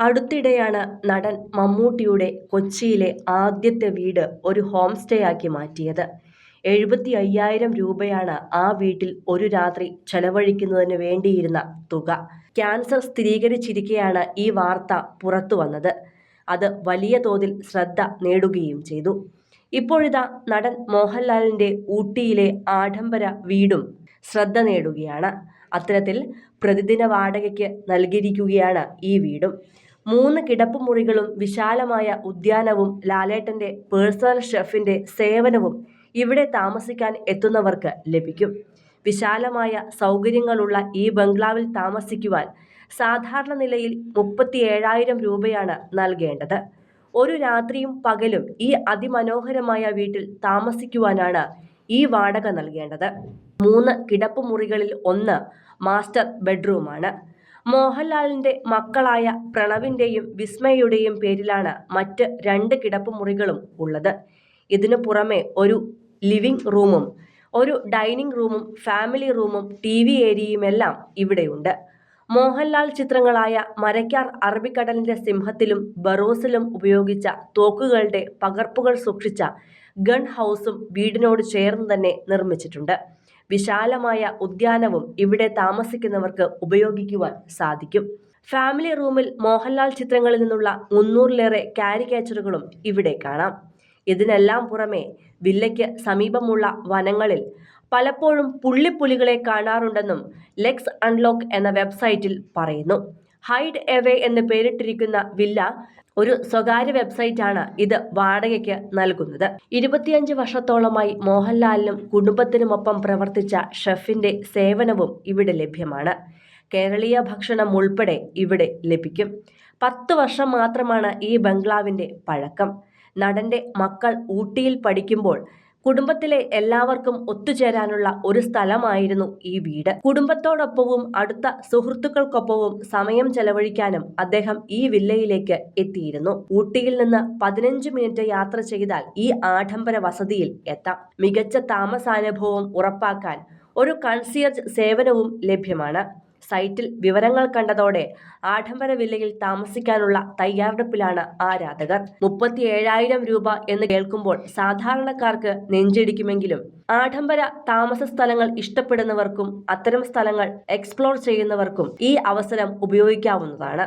അടുത്തിടെയാണ് നടൻ മമ്മൂട്ടിയുടെ കൊച്ചിയിലെ ആദ്യത്തെ വീട് ഒരു ഹോം സ്റ്റേ ആക്കി മാറ്റിയത്. എഴുപത്തി അയ്യായിരം രൂപയാണ് ആ വീട്ടിൽ ഒരു രാത്രി ചെലവഴിക്കുന്നതിന് വേണ്ടിയിരുന്ന തുക. ക്യാൻസർ സ്ഥിരീകരിച്ചിരിക്കെയാണ് ഈ വാർത്ത പുറത്തു വന്നത്. അത് വലിയ തോതിൽ ശ്രദ്ധ നേടുകയും ചെയ്തു. ഇപ്പോഴിതാ നടൻ മോഹൻലാലിന്റെ ഊട്ടിയിലെ ആഡംബര വീടും ശ്രദ്ധ നേടുകയാണ്. അത്തരത്തിൽ പ്രതിദിന വാടകയ്ക്ക് നൽകിയിരിക്കുകയാണ് ഈ വീടും. മൂന്ന് കിടപ്പുമുറികളും വിശാലമായ ഉദ്യാനവും ലാലേട്ടന്റെ പേഴ്സണൽ ഷെഫിന്റെ സേവനവും ഇവിടെ താമസിക്കാൻ എത്തുന്നവർക്ക് ലഭിക്കും. വിശാലമായ സൗകര്യങ്ങളുള്ള ഈ ബംഗ്ലാവിൽ താമസിക്കുവാൻ സാധാരണ നിലയിൽ മുപ്പത്തി ഏഴായിരം രൂപയാണ് നൽകേണ്ടത്. ഒരു രാത്രിയും പകലും ഈ അതിമനോഹരമായ വീട്ടിൽ താമസിക്കുവാനാണ് ഈ വാടക നൽകേണ്ടത്. മൂന്ന് കിടപ്പുമുറികളിൽ ഒന്ന് മാസ്റ്റർ ബെഡ്റൂമാണ്. മോഹൻലാലിന്റെ മക്കളായ പ്രണവിന്റെയും വിസ്മയുടെയും പേരിലാണ് മറ്റ് രണ്ട് കിടപ്പുമുറികളും ഉള്ളത്. ഇതിനു പുറമെ ഒരു ലിവിംഗ് റൂമും ഒരു ഡൈനിങ് റൂമും ഫാമിലി റൂമും ടി വി ഏരിയയുമെല്ലാം ഇവിടെയുണ്ട്. മോഹൻലാൽ ചിത്രങ്ങളായ മരയ്ക്കാർ അറബിക്കടലിന്റെ സിംഹത്തിലും ബറോസിലും ഉപയോഗിച്ച തോക്കുകളുടെ പകർപ്പുകൾ സൂക്ഷിച്ച ഗൺ ഹൗസും വീടിനോട് ചേർന്ന് തന്നെ നിർമ്മിച്ചിട്ടുണ്ട്. വിശാലമായ ഉദ്യാനവും ഇവിടെ താമസിക്കുന്നവർക്ക് ഉപയോഗിക്കുവാൻ സാധിക്കും. ഫാമിലി റൂമിൽ മോഹൻലാൽ ചിത്രങ്ങളിൽ നിന്നുള്ള മുന്നൂറിലേറെ കാരിക്കേച്ചറുകളും ഇവിടെ കാണാം. ഇതിനെല്ലാം പുറമെ വില്ലയ്ക്ക് സമീപമുള്ള വനങ്ങളിൽ പലപ്പോഴും പുള്ളിപ്പുലികളെ കാണാറുണ്ടെന്നും ലെക്സ് അൺലോക്ക് എന്ന വെബ്സൈറ്റിൽ പറയുന്നു. ഹൈഡ് എവേ എന്ന് പേരിട്ടിരിക്കുന്ന വില്ല ഒരു സ്വകാര്യ വെബ്സൈറ്റാണ് ഇത് വാടകയ്ക്ക് നൽകുന്നത്. ഇരുപത്തിയഞ്ച് വർഷത്തോളമായി മോഹൻലാലിനും കുടുംബത്തിനുമൊപ്പം പ്രവർത്തിച്ച ഷെഫിന്റെ സേവനവും ഇവിടെ ലഭ്യമാണ്. കേരളീയ ഭക്ഷണം ഉൾപ്പെടെ ഇവിടെ ലഭിക്കും. പത്ത് വർഷം മാത്രമാണ് ഈ ബംഗ്ലാവിന്റെ പഴക്കം. നടന്റെ മക്കൾ ഊട്ടിയിൽ പഠിക്കുമ്പോൾ കുടുംബത്തിലെ എല്ലാവർക്കും ഒത്തുചേരാനുള്ള ഒരു സ്ഥലമായിരുന്നു ഈ വീട്. കുടുംബത്തോടൊപ്പവും അടുത്ത സുഹൃത്തുക്കൾക്കൊപ്പവും സമയം ചെലവഴിക്കാനും അദ്ദേഹം ഈ വില്ലയിലേക്ക് എത്തിയിരുന്നു. ഊട്ടിയിൽ നിന്ന് പതിനഞ്ച് മിനിറ്റ് യാത്ര ചെയ്താൽ ഈ ആഡംബര വസതിയിൽ എത്താം. മികച്ച താമസാനുഭവം ഉറപ്പാക്കാൻ ഒരു കൺസിയർജ് സേവനവും ലഭ്യമാണ്. സൈറ്റിൽ വിവരങ്ങൾ കണ്ടതോടെ ആഡംബര വില്ലയിൽ താമസിക്കാനുള്ള തയ്യാറെടുപ്പിലാണ് ആരാധകർ. മുപ്പത്തി ഏഴായിരം രൂപ എന്ന് കേൾക്കുമ്പോൾ സാധാരണക്കാർക്ക് നെഞ്ചിടിക്കുമെങ്കിലും ആഡംബര താമസ സ്ഥലങ്ങൾ ഇഷ്ടപ്പെടുന്നവർക്കും അത്തരം സ്ഥലങ്ങൾ എക്സ്പ്ലോർ ചെയ്യുന്നവർക്കും ഈ അവസരം ഉപയോഗിക്കാവുന്നതാണ്.